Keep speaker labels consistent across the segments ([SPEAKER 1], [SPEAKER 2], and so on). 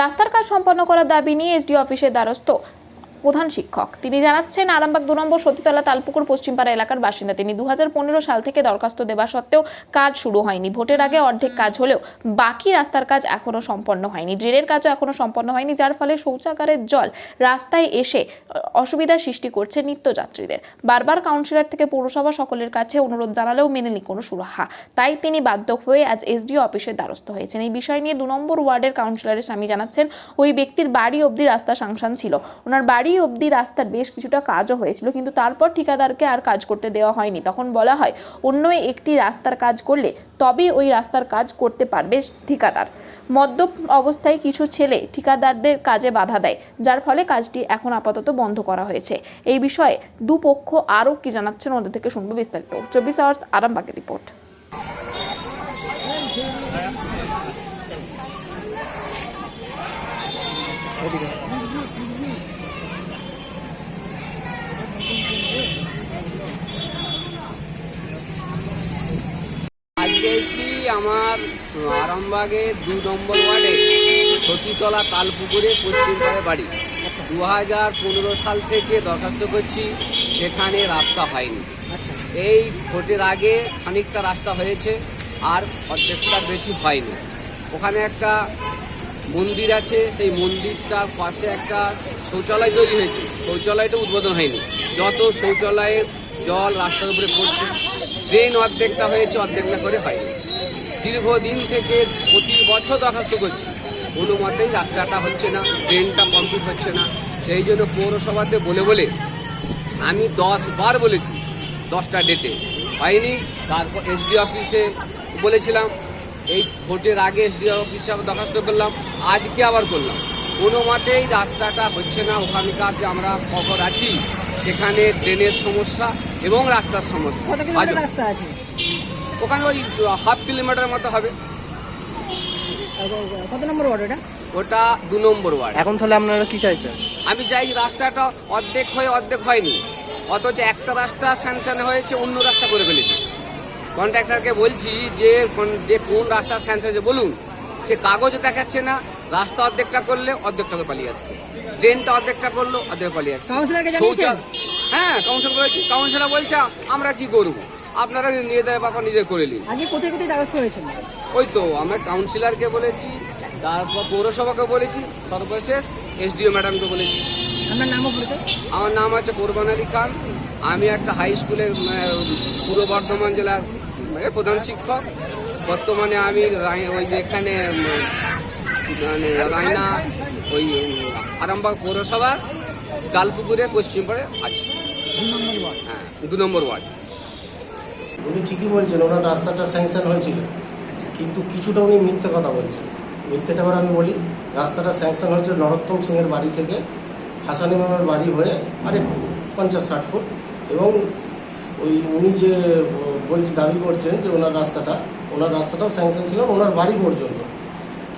[SPEAKER 1] রাস্তার কাজ সম্পন্ন করার দাবি নিয়ে এসডি অফিসের দ্বারস্থ। প্রধান শিক্ষক। তিনি জানাচ্ছেন আরামবাগ দু নম্বর সতীতলা তালপুকুর পশ্চিমপাড়া এলাকার বাসিন্দা। তিনি দু হাজার পনেরো সাল থেকে দরখাস্ত দেওয়া সত্ত্বেও কাজ শুরু হয়নি। ভোটের আগে অর্ধেক কাজ হলেও বাকি রাস্তার কাজ এখনও সম্পন্ন হয়নি। ড্রেনের কাজও এখনও সম্পন্ন হয়নি যার ফলে শৌচাগারের জল রাস্তায় এসে আহ, অসুবিধার সৃষ্টি করছে নিত্যযাত্রীদের। বারবার কাউন্সিলর থেকে পৌরসভা সকলের কাছে অনুরোধ জানালেও মেনেনি কোনো সুরাহা। তাই তিনি বাধ্য হয়ে আজ এসডিও অফিসের দ্বারস্থ হয়েছেন। এই বিষয় নিয়ে দু নম্বর ওয়ার্ডের কাউন্সিলরের স্বামী জানাচ্ছেন ওই ব্যক্তির বাড়ি অবধি রাস্তা সাংশন ছিল। ওনার বাড়ি অবধি রাস্তার বেশ কিছুটা কাজও হয়েছিল, কিন্তু তারপর ঠিকাদারকে আর কাজ করতে দেওয়া হয়নি। তখন বলা হয়, অন্য একটি রাস্তার কাজ করলে তবেই ওই রাস্তার কাজ করতে পারবে ঠিকাদার। মদ্যপ অবস্থায় কিছু ছেলে ঠিকাদারদের কাজে বাধা দেয়, যার ফলে কাজটি এখন আপাতত বন্ধ করা হয়েছে। এই বিষয়ে দুপক্ষ আরও কি জানাচ্ছেন ওদের থেকে শুনব বিস্তারিত। চব্বিশ আওয়ার্স, আরামবাগের রিপোর্ট।
[SPEAKER 2] আজকে আরামবাগে দু নম্বর ওয়ার্ডে সতীতলা তালপুকুরে পশ্চিমপাড়ে বাড়ি। দু হাজার পনেরো সাল থেকে দরখাস্ত করছি সেখানে রাস্তা হয়নি। এই ভোটের আগে খানিকটা রাস্তা হয়েছে আর অর্ধেকটা বেশি হয়নি। ওখানে একটা মন্দির আছে সেই মন্দিরটার পাশে একটা শৌচালয় তৈরি হয়েছে। শৌচালয়টা উদ্বোধন হয়নি। যত শৌচালয়ের জল রাস্তার উপরে পড়ছে ট্রেন অর্ধেকটা হয়েছে অর্ধেকটা করে হয়নি। দীর্ঘদিন থেকে প্রতি বছর দরখাস্ত করছি। কোনো মতেই রাস্তাটা হচ্ছে না ড্রেনটা কমপ্লিট হচ্ছে না। সেই জন্য পৌরসভাতে বলে বলে আমি দশ বার বলেছি দশটা ডেটে হয়নি তারপর এসডি অফিসে বলেছিলাম এই ভোটের আগে এসডি অফিসে আবার দরখাস্ত করলাম আজকে আবার করলাম। কোনো মতেই রাস্তাটা হচ্ছে না ওখানকার যে আমরা খবর আছি সেখানে ট্রেনের সমস্যা এবং রাস্তার সমস্যা
[SPEAKER 3] কত কিলোমিটার
[SPEAKER 2] আজ-
[SPEAKER 3] রাস্তা আছে
[SPEAKER 2] ওখানে ওই হাফ কিলোমিটার মতো হবে।
[SPEAKER 3] কত নম্বর ওয়ার্ড এটা?
[SPEAKER 2] ওটা দু নম্বর ওয়ার্ড।
[SPEAKER 4] এখন তাহলে আপনারা কি চাইছেন?
[SPEAKER 2] আমি চাই রাস্তাটা অর্ধেক হয়ে অর্ধেক হয়নি। অথচ একটা রাস্তা স্যাংশন হয়েছে অন্য রাস্তা করে ফেলেছে। কন্ট্রাক্টরকে বলছি যে কোন- যে কোন রাস্তা স্যাংশন হয়েছে বলুন সে কাগজে দেখাচ্ছে না রাস্তা অর্ধেকটা করলে অর্ধেকটা করে পালিয়ে যাচ্ছে। ট্রেনটা অর্ধেকটা করল অর্ধেক পালিয়ে যাচ্ছে।
[SPEAKER 3] কাউন্সিলরকে জানিয়েছেন?
[SPEAKER 2] শৌচাল- হ্যাঁ কাউন্সিলর বলেছি কাউন্সিলর বলছে আমরা কি করব? আপনারা নিয়ে দেয় বাবা নিজে করে নিন।
[SPEAKER 3] আজকে কোথায় কোথায় দ্বারস্থ হয়েছিল
[SPEAKER 2] ওই তো আমরা কাউন্সিলরকে বলেছি তারপর পৌরসভাকে বলেছি সর্বশেষ এসডিও ম্যাডামকে বলেছি।
[SPEAKER 3] আপনার নামও পরিচয়
[SPEAKER 2] আমার নাম আছে কোরবান আলী খান। আমি একটা হাই স্কুলের পূর্ব বর্ধমান জেলার প্রধান শিক্ষক। বর্তমানে আমি ওই এখানে মানে রায়না ওই আরামবাগ পৌরসভার তালপুকুরে পশ্চিম পাড়ে আছি। হ্যাঁ দু নম্বর ওয়ার্ড।
[SPEAKER 5] উনি ঠিকই বলছেন ওনার রাস্তাটা স্যাংশন হয়েছিল। কিন্তু কিছুটা উনি মিথ্যে কথা বলছেন। মিথ্যেটা আমি বলি রাস্তাটা স্যাংশন হয়েছে নরোত্তম সিংয়ের বাড়ি থেকে হাসান ইমামের বাড়ি হয়ে আরেকটু পঞ্চাশ ষাট ফুট এবং ওই উনি যে বলছে দাবি করছেন যে ওনার রাস্তাটা ওনার রাস্তাটাও স্যাংশন ছিল ওনার বাড়ি পর্যন্ত।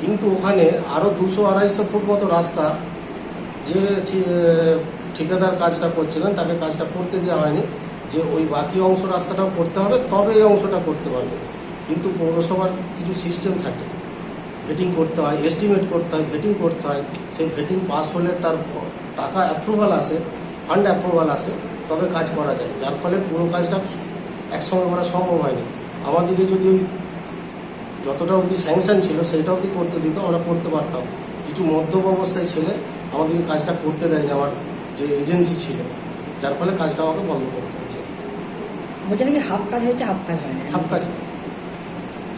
[SPEAKER 5] কিন্তু ওখানে আরও দুশো আড়াইশো ফুট মতো রাস্তা যে ঠিকাদার কাজটা করছিলেন তাকে কাজটা করতে দেওয়া হয়নি। যে ওই বাকি অংশ রাস্তাটাও করতে হবে, তবে এই অংশটা করতে পারবে। কিন্তু পৌরসভার কিছু সিস্টেম থাকে। ভেটিং করতে হয় এস্টিমেট করতে হয় ভেটিং করতে হয়। সেই ভেটিং পাস হলে তার টাকা অ্যাপ্রুভাল আসে ফান্ড অ্যাপ্রুভাল আসে, তবে কাজ করা যায়। যার ফলে পুরো কাজটা একসঙ্গে করা সম্ভব হয়নি। আমাদেরকে যদি যতটা অবধি স্যাংশন ছিল, সেটা অবধি করতে দিত, আমরা করতে পারতাম। কিছু মধ্যম অবস্থায় ছেলে আমাদেরকে কাজটা করতে দেয়নি, আমার যে এজেন্সি ছিল। যার ফলে কাজটা আমাকে বন্ধ করতে
[SPEAKER 3] হাফ কাজ হয়েছে হাফ কাজ হয় না?
[SPEAKER 5] হাফ কাজ।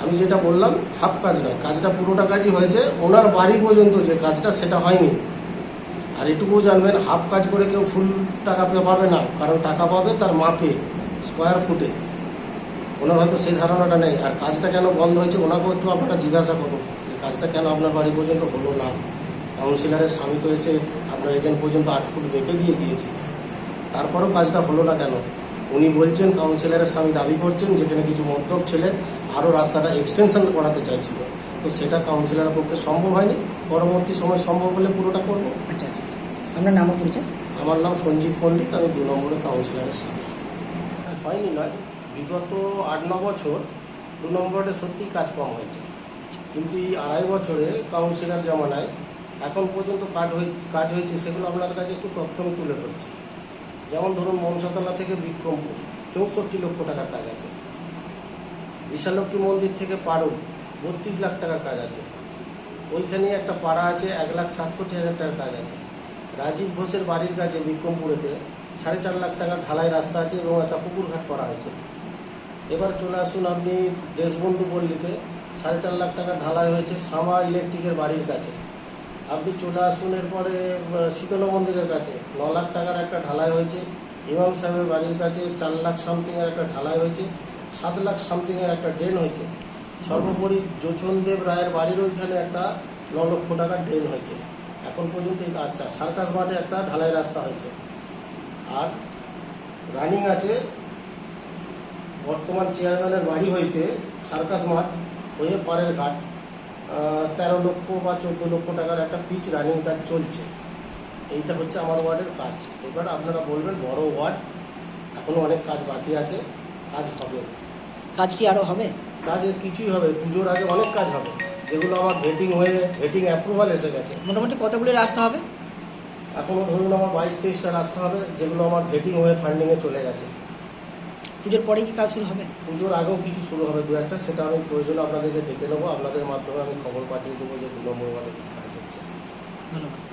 [SPEAKER 5] আমি যেটা বললাম হাফ কাজ নয় কাজটা পুরোটা কাজই হয়েছে ওনার বাড়ি পর্যন্ত যে কাজটা সেটা হয়নি। আর এটুকুও জানবেন হাফ কাজ করে কেউ ফুল টাকা পাবে না কারণ টাকা পাবে তার মাপে স্কোয়ার ফুটে ওনার হয়তো সেই ধারণাটা নেই আর কাজটা কেন বন্ধ হয়েছে ওনাকেও একটু আপনারা জিজ্ঞাসা করুন যে কাজটা কেন আপনার বাড়ি পর্যন্ত হলো না। কাউন্সিলরের স্বামী তো এসে আপনার এখান পর্যন্ত আট ফুট রেখে দিয়ে গিয়েছে। তারপরেও কাজটা হলো না কেন? উনি বলছেন কাউন্সিলরের স্বামী দাবি করছেন যেখানে কিছু মদ্যপ ছেলে আরও রাস্তাটা এক্সটেনশন করাতে চাইছিল। তো সেটা কাউন্সিলরের পক্ষে সম্ভব হয়নি। পরবর্তী সময় সম্ভব হলে পুরোটা করব।
[SPEAKER 3] আচ্ছা আচ্ছা। আপনার নামও পরিচয়?
[SPEAKER 5] আমার নাম সঞ্জিত পণ্ডিত। আমি দু নম্বরে কাউন্সিলরের স্বামী। হয়নি নয় বিগত আট ন বছর দু নম্বরে সত্যিই কাজ কম হয়েছে। কিন্তু এই আড়াই বছরে কাউন্সিলর জমানায় এখন পর্যন্ত কাজ হয়ে কাজ হয়েছে সেগুলো আপনার কাছে একটু তথ্য আমি তুলে ধরছি। যেমন ধরুন মনসাতলা থেকে বিক্রমপুর, চৌষট্টি লক্ষ টাকার কাজ আছে। বিশালক্ষী মন্দির থেকে পারুল বত্রিশ লাখ টাকার কাজ আছে। ওইখানে একটা পাড়া আছে, এক লাখ সাতষট্টি হাজার টাকার কাজ আছে। রাজীব ঘোষের বাড়ির কাছে বিক্রমপুরেতে সাড়ে চার লাখ টাকার ঢালাই রাস্তা আছে এবং একটা পুকুরঘাট করা হয়েছে। এবার চলে আসুন আপনি দেশবন্ধু পল্লীতে, সাড়ে চার লাখ টাকা ঢালাই হয়েছে সামা ইলেকট্রিকের বাড়ির কাছে। আপনি চলে আসুন এরপরে শীতলা মন্দিরের কাছে। ন লাখ টাকার একটা ঢালাই হয়েছে। ইমাম সাহেবের বাড়ির কাছে চার লাখ সামথিংয়ের একটা ঢালাই হয়েছে। সাত লাখ সামথিংয়ের একটা ড্রেন হয়েছে। সর্বোপরি যোচনদেব রায়ের বাড়ির ওইখানে একটা ন লক্ষ টাকার ড্রেন হয়েছে। এখন পর্যন্ত আচ্ছা সার্কাস মাঠে একটা ঢালাই রাস্তা হয়েছে। আর রানিং আছে বর্তমান চেয়ারম্যানের বাড়ি হইতে সার্কাস মাঠ, হয়ে পাড়ের ঘাট। তেরো লক্ষ বা চোদ্দ লক্ষ টাকার একটা পিচ রানিং কাজ চলছে। এইটা হচ্ছে আমার ওয়ার্ডের কাজ। এবার আপনারা বলবেন বড় ওয়ার্ড এখনও অনেক কাজ বাকি আছে কাজ হবে।
[SPEAKER 3] কাজ কি আরও হবে?
[SPEAKER 5] কাজের কিছুই হবে পুজোর আগে অনেক কাজ হবে। যেগুলো আমার ভেটিং হয়ে ভেটিং অ্যাপ্রুভাল এসে গেছে।
[SPEAKER 3] মোটামুটি কতগুলি রাস্তা হবে?
[SPEAKER 5] এখনও ধরুন আমার বাইশ তেইশটা রাস্তা হবে যেগুলো আমার ভেটিং হয়ে ফান্ডিংয়ে চলে গেছে।
[SPEAKER 3] পুজোর পরে কি কাজ শুরু হবে?
[SPEAKER 5] পুজোর আগেও কিছু শুরু হবে দু একটা। সেটা আমি প্রয়োজন আপনাদেরকে ডেকে নেব। আপনাদের মাধ্যমে আমি খবর পাঠিয়ে দেবো যে দু নম্বর ওয়ার্ডে কী কাজ হচ্ছে।
[SPEAKER 3] ধন্যবাদ।